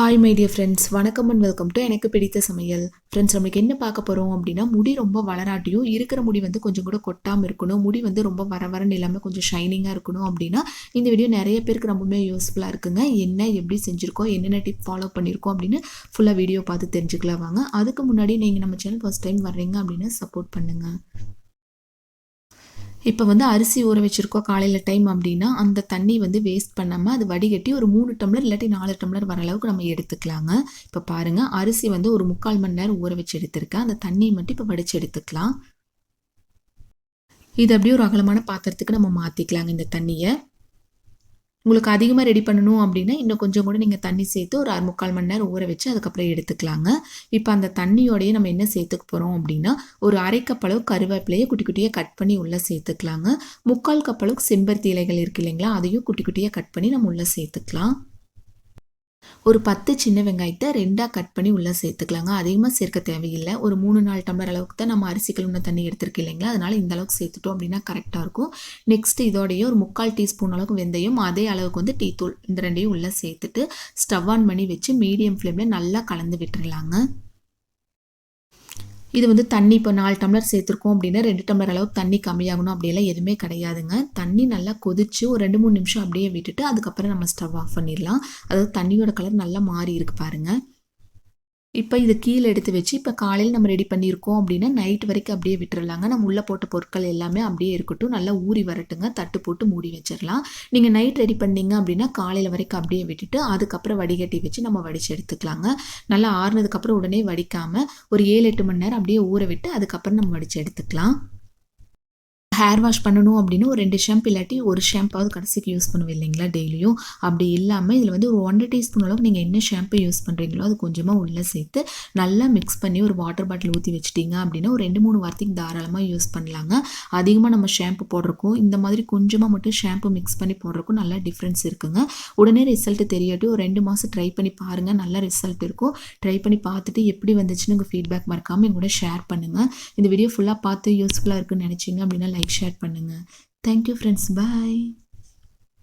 Hi my friends வணக்கம் and welcome to எனக்கு பிடித்த சமையல். ஃப்ரெண்ட்ஸ் நம்மளுக்கு என்ன பார்க்க போகிறோம் அப்படின்னா முடி ரொம்ப வளராட்டியும் இருக்கிற முடி வந்து கொஞ்சம் கூட கொட்டாமல் இருக்கணும் முடி வந்து ரொம்ப வர வரன்னு இல்லாமல் கொஞ்சம் ஷைனிங்காக இருக்கணும் அப்படின்னா இந்த வீடியோ நிறைய பேருக்கு ரொம்பவுமே யூஸ்ஃபுல்லாக இருக்குங்க. என்ன எப்படி செஞ்சுருக்கோம் என்னென்ன டிப் ஃபாலோ பண்ணியிருக்கோம் அப்படின்னு ஃபுல்லாக வீடியோ பார்த்து தெரிஞ்சுக்கலாம் வாங்க. அதுக்கு முன்னாடி நீங்கள் நம்ம சேனல் ஃபஸ்ட் டைம் வர்றீங்க அப்படின்னா சப்போர்ட் பண்ணுங்கள் இப்போ வந்து அரிசி ஊற வச்சுருக்கோம் காலையில் டைம் அப்படின்னா அந்த தண்ணி வந்து வேஸ்ட் பண்ணாமல் அது வடிகட்டி ஒரு மூணு டம்ளர் இல்லாட்டி நாலு டம்ளர் வர அளவுக்கு நம்ம எடுத்துக்கலாங்க. இப்போ பாருங்கள் அரிசி வந்து ஒரு முக்கால் மணி நேரம் ஊற வச்சு எடுத்திருக்கேன். அந்த தண்ணியை மட்டும் இப்போ வடித்து எடுத்துக்கலாம். இது அப்படியே ஒரு அகலமான பாத்திரத்துக்கு நம்ம மாற்றிக்கலாங்க இந்த தண்ணியை. உங்களுக்கு அதிகமாக ரெடி பண்ணணும் அப்படின்னா இன்னும் கொஞ்சம் கூட நீங்கள் தண்ணி சேர்த்து ஒரு அரை முக்கால் மணி நேரம் ஊற வச்சு அதுக்கப்புறம் எடுத்துக்கலாங்க. இப்போ அந்த தண்ணியோடையே நம்ம என்ன சேர்த்துக்க போகிறோம் அப்படின்னா ஒரு அரை கருவேப்பிலையை குட்டி குட்டியாக கட் பண்ணி உள்ளே சேர்த்துக்கலாங்க. முக்கால் கப்பளவுக்கு செம்பருத்தி இலைகள் இருக்கு இல்லைங்களா அதையும் குட்டி குட்டியாக கட் பண்ணி நம்ம உள்ளே சேர்த்துக்கலாம். ஒரு பத்து சின்ன வெங்காயத்தை ரெண்டாக கட் பண்ணி உள்ளே சேர்த்துக்கலாங்க. அதிகமாக சேர்க்க தேவையில்லை. ஒரு மூணு நாலு டம்ளர் அளவுக்கு தான் நம்ம அரிசி கழுவுன தண்ணி எடுத்துருக்கு இல்லைங்களா? அதனால் இந்த அளவுக்கு சேர்த்துட்டோம் அப்படின்னா கரெக்டாக இருக்கும். நெக்ஸ்ட் இதோடைய ஒரு முக்கால் டீஸ்பூன் அளவுக்கு வெந்தயம் அதே அளவுக்கு வந்து டீ தூள். இந்த ரெண்டையும் உள்ளே சேர்த்துட்டு ஸ்டவ் ஆன் பண்ணி வச்சு மீடியம் ஃப்ளேமில் நல்லா கலந்து விட்டுருலாங்க இது வந்து தண்ணி இப்போ நாலு டம்ளர் சேர்த்துருக்கோம் அப்படின்னா ரெண்டு டம்ளர் அளவுக்கு தண்ணி கம்மியாகணும். அப்படியெல்லாம் எதுவுமே கிடையாதுங்க. தண்ணி நல்லா கொதிச்சு ஒரு ரெண்டு மூணு நிமிஷம் அப்படியே விட்டுட்டு அதுக்கப்புறம் நம்ம ஸ்டவ் ஆஃப் பண்ணிடலாம். அதாவது தண்ணியோட கலர் நல்லா மாறி இருக்கு பாருங்கள் இப்போ இது கீழே எடுத்து வச்சு இப்போ காலையில் நம்ம ரெடி பண்ணியிருக்கோம் அப்படின்னா நைட் வரைக்கும் அப்படியே விட்டுறலாங்க. நம்ம உள்ளே போட்ட பொருட்கள் எல்லாமே அப்படியே இருக்கட்டும். நல்லா ஊறி வரட்டுங்க. தட்டு போட்டு மூடி வச்சிடலாம். நீங்கள் நைட் ரெடி பண்ணீங்க அப்படின்னா காலையில் வரைக்கும் அப்படியே விட்டுட்டு அதுக்கப்புறம் வடிகட்டி வச்சு நம்ம வடித்து எடுத்துக்கலாங்க. நல்லா ஆறுனதுக்கப்புறம் உடனே வடிக்காமல் ஒரு ஏழு எட்டு மணி நேரம் அப்படியே ஊற விட்டு அதுக்கப்புறம் நம்ம வடித்து எடுத்துக்கலாம். ஹேர் வாஷ் பண்ணணும் அப்படின்னு ஒரு ரெண்டு ஷாம்பு இல்லாட்டி ஒரு ஷாம்பாவது கடைசிக்கு யூஸ் பண்ணுவோம் இல்லைங்களா டெய்லியும் அப்படி இல்லாமல் இதில் வந்து ஒரு ஒன்றரை டீஸ்பூன் அளவுக்கு நீங்கள் என்ன ஷாம்பு யூஸ் பண்ணுறீங்களோ அது கொஞ்சமாக உள்ளே சேர்த்து நல்லா மிக்ஸ் பண்ணி ஒரு வாட்டர் பாட்டில் ஊற்றி வச்சிட்டிங்க அப்படின்னா ஒரு ரெண்டு மூணு வாரத்துக்கு தாராளமாக யூஸ் பண்ணலாங்க. அதிகமாக நம்ம ஷாம்பு போடுறக்கும் இந்த மாதிரி கொஞ்சமாக மட்டும் ஷாம்பு மிக்ஸ் பண்ணி போடுறக்கும் நல்லா டிஃப்ரென்ஸ் இருக்குங்க. உடனே ரிசல்ட் தெரியட்டு ஒரு ரெண்டு மாதம் ட்ரை பண்ணி பாருங்கள் நல்ல ரிசல்ட் இருக்கும். ட்ரை பண்ணி பார்த்துட்டு எப்படி வந்துச்சுன்னு உங்கள் ஃபீட்பேக் மறக்காமல் எங்கூட ஷேர் பண்ணுங்கள் இந்த வீடியோ ஃபுல்லாக பார்த்து யூஸ்ஃபுல்லாக இருக்குன்னு நினச்சிங்க அப்படின்னா லைக் ஷேர் பண்ணுங்கள் தேங்க்யூ ஃப்ரெண்ட்ஸ் பாய்